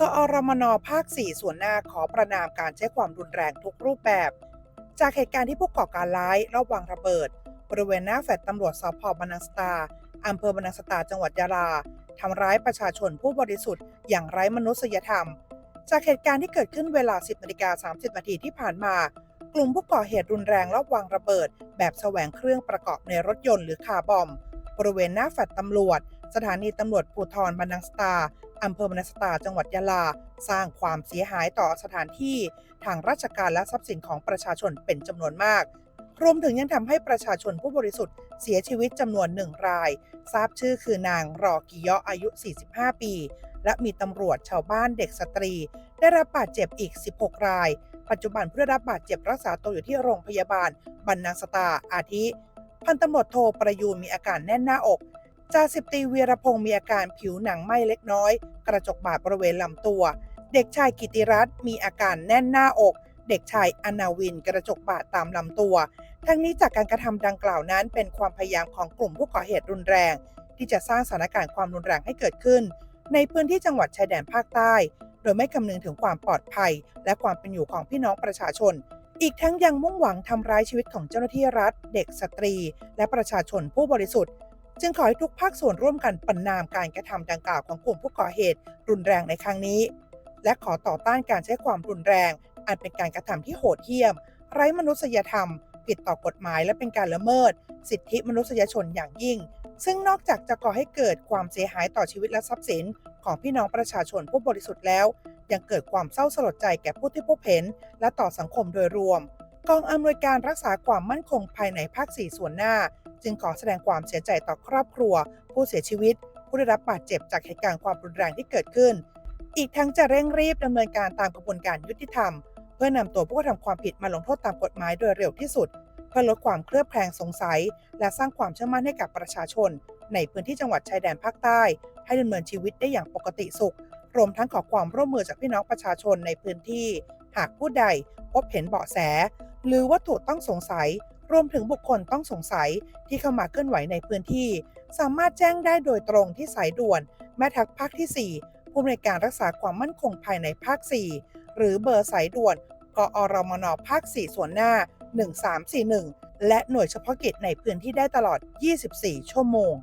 กอรมนภาค 4 ส่วนหน้าขอประนามการใช้ความรุนแรงทุกรูปแบบ จากเหตุการณ์ที่ผู้ก่อการร้ายรอบวางระเบิด บริเวณหน้าแฟลตตำรวจสพบรรนังสตาอำเภอบรรนังสตาจังหวัดยะลาทำร้ายประชาชนผู้บริสุทธิ์อย่างไร้มนุษยธรรม จากเหตุการณ์ที่เกิดขึ้นเวลา 10นาฬิกา30นาทีที่ผ่านมา กลุ่มผู้ก่อเหตุรุนแรงรอบวางระเบิด แบบแสวงเครื่องประกอบในรถยนต์หรือคาร์บอม บริเวณหน้าแฟลตตำรวจ สถานีตำรวจภูธรบรรนังสตาอำเภอบรรนังสตาจังหวัดยะลา สร้างความเสียหายต่อสถานที่ทางราชการและทรัพย์สินของประชาชนเป็นจำนวนมากรวมถึงยังทำให้ประชาชนผู้บริสุทธิ์เสียชีวิตจำนวนหนึ่งราย ทราบชื่อคือนางรอกิยาะอายุ 45 ปี และมีตำรวจชาวบ้านเด็กสตรี ได้รับบาดเจ็บอีก 16 ราย ปัจจุบันผู้ได้รับบาดเจ็บรักษาตัวอยู่ที่โรงพยาบาลบรรนังสตาอาทิ พันตำรวจโทประยูนมีอาการแน่นหน้าอก จ่าสิบตรีวีรพงศ์มีอาการผิวหนังไหม้เล็กน้อย กระจกบาดบริเวณลำตัว เด็กชายกิติรัตน์มีอาการแน่นหน้าอก เด็กชายอนาวินกระจกบาดตามลำตัว ทั้งนี้จากการกระทำดังกล่าวนั้นเป็นความพยายามของกลุ่มผู้ก่อเหตุรุนแรง ที่จะสร้างสถานการณ์ความรุนแรงให้เกิดขึ้น ในพื้นที่จังหวัดชายแดนภาคใต้ โดยไม่คำนึงถึงความปลอดภัย และความเป็นอยู่ของพี่น้องประชาชนอีกทั้งยังมุ่งหวังทำร้ายชีวิตของเจ้าหน้าที่รัฐ เด็กสตรี และประชาชนผู้บริสุทธิ์ จึงขอให้ทุกภาคส่วนร่วมกันประนามการกระทำดังกล่าวของกลุ่มผู้ก่อเหตุรุนแรงในครั้งนี้ และขอต่อต้านการใช้ความรุนแรง อันเป็นการกระทำที่โหดเหี้ยม ไร้มนุษยธรรม ผิดต่อกฎหมายและเป็นการละเมิด สิทธิมนุษยชนอย่างยิ่ง ซึ่งนอกจากจะก่อให้เกิดความเสียหายต่อชีวิตและทรัพย์สิน ของพี่น้องประชาชนผู้บริสุทธิ์แล้ว ยังเกิดความเศร้าสลดใจแก่ผู้ที่พบเห็น และต่อสังคมโดยรวม กองอำนวยการรักษาความมั่นคงภายในภาค 4 ส่วนหน้า จึงขอแสดงความเสียใจต่อครอบครัว ผู้เสียชีวิต ผู้ได้รับบาดเจ็บจากเหตุการณ์ความรุนแรงที่เกิดขึ้น อีกทั้งจะเร่งรีบดำเนินการตามกระบวนการยุติธรรม เพื่อนำตัวผู้กระทำความผิดมาลงโทษตามกฎหมายโดยเร็วที่สุด เพื่อลดความเคลือบแคลงสงสัย และสร้างความเชื่อมั่นให้กับประชาชน ในพื้นที่จังหวัดชายแดนภาคใต้ ให้ดำเนินชีวิตได้อย่างปกติสุขรวมทั้งขอความร่วมมือจากพี่น้องประชาชนในพื้นที่ หากผู้ใดพบเห็นเบาะแส หรือวัตถุต้องสงสัย รวมถึงบุคคลต้องสงสัยที่เข้ามาเคลื่อนไหวในพื้นที่ สามารถแจ้งได้โดยตรงที่สายด่วน แม่ทัพภาคที่ 4 ผู้อำนวยการรักษาความมั่นคงภายในภาค 4 หรือเบอร์สายด่วนกอรมนภาค 4 ส่วนหน้า 1341 และหน่วยเฉพาะกิจในพื้นที่ได้ตลอด 24 ชั่วโมง